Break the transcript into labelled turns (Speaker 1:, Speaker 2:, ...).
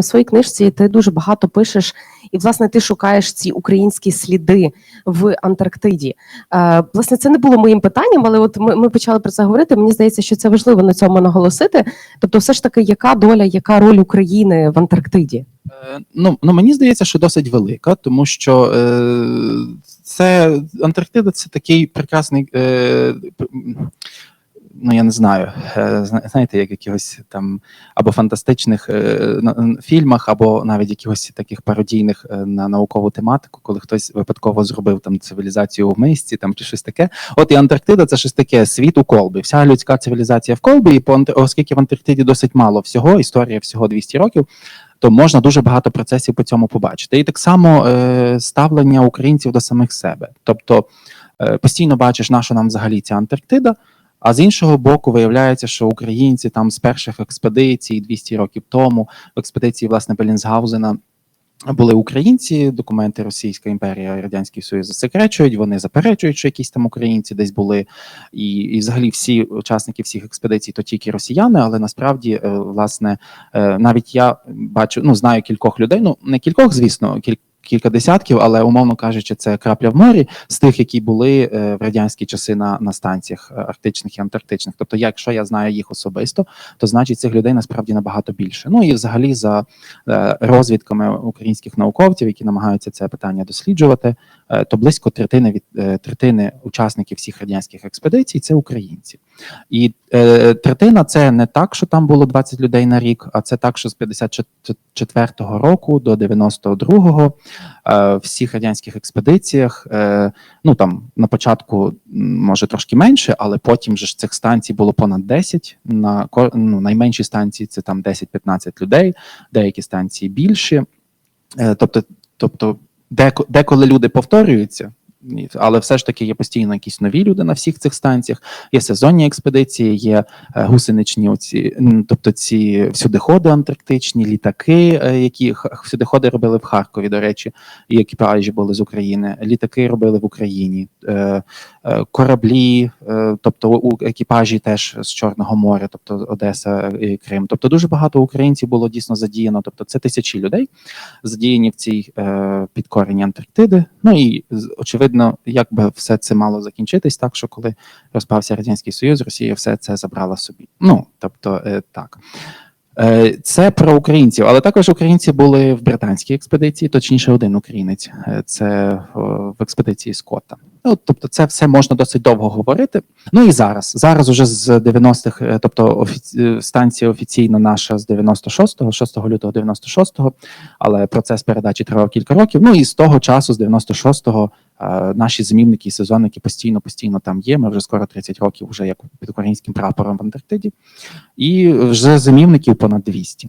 Speaker 1: В своїй книжці ти дуже багато пишеш, і власне ти шукаєш ці українські сліди в Антарктиді. Е, власне, це не було моїм питанням, але от ми, ми почали про це говорити. Мені здається, що це важливо на цьому наголосити. Тобто, все ж таки, яка доля, яка роль України в Антарктиді?
Speaker 2: Е, Ну, ну мені здається, що досить велика, тому що е, це Антарктида це такий прекрасний. Е, Ну, я не знаю, е, знаєте, як якихось там або фантастичних е, фільмах, або навіть якихось таких пародійних е, на наукову тематику, коли хтось випадково зробив там цивілізацію у мисці, там чи щось таке. От і Антарктида це щось таке світ у колбі. Вся людська цивілізація в колбі, і по оскільки в Антарктиді досить мало всього, історія всього 200 років то можна дуже багато процесів по цьому побачити. І так само е, ставлення українців до самих себе. Тобто е, постійно бачиш, на що нам взагалі ця Антарктида. А з іншого боку, виявляється, що українці там з перших експедицій 200 років тому, в експедиції власне Белінсгаузена, були українці, документи Російська імперія, Радянський Союз засекречують, вони заперечують, що якісь там українці десь були, і, і взагалі всі учасники всіх експедицій то тільки росіяни, але насправді, е, власне, е, навіть я бачу, ну знаю кількох людей, ну не кількох, звісно, кіль, кілька десятків, але умовно кажучи, це крапля в морі з тих, які були е, в радянські часи на, на станціях е, арктичних і антарктичних. Тобто, якщо я знаю їх особисто, то значить цих людей насправді набагато більше. Ну і взагалі за е, розвідками українських науковців, які намагаються це питання досліджувати, то близько третини від третини учасників всіх радянських експедицій це українці. І е, третина це не так, що там було 20 людей на рік, а це так, що з 54-го року до 92-го е, всіх радянських експедиціях, е, ну там на початку може трошки менше, але потім же ж цих станцій було понад 10. На ну, найменші станції це там 10-15 людей, деякі станції більші. Е, тобто, тобто деко- деколи люди повторюються. Але все ж таки є постійно якісь нові люди на всіх цих станціях. Є сезонні експедиції, є е, гусеничні, оці, тобто ці всюдиходи антарктичні, літаки, е, які всюдиходи робили в Харкові, до речі, і екіпажі були з України. Літаки робили в Україні, е, кораблі, тобто у екіпажі теж з Чорного моря, тобто Одеса і Крим. Тобто дуже багато українців було дійсно задіяно. Тобто це тисячі людей задіяні в цій підкоренні Антарктиди. Ну і очевидно, як би все це мало закінчитись, так що коли розпався радянський союз, Росія все це забрала собі. Ну тобто, е, так. Е, Це про українців, але також українці були в британській експедиції, точніше, один українець. Е, Це в експедиції Скотта. Ну, тобто, це все можна досить довго говорити. Ну і зараз. Зараз уже з 90-х, е, тобто офіці... е, станція офіційно наша з 96-го, 6 лютого 96-го, але процес передачі тривав кілька років. Ну і з того часу, з 96-го, е, наші змінники і сезонники постійно постійно там є. Ми вже скоро 30 років, вже як під українським прапором в Антарктиді, і вже зимівників понад 200.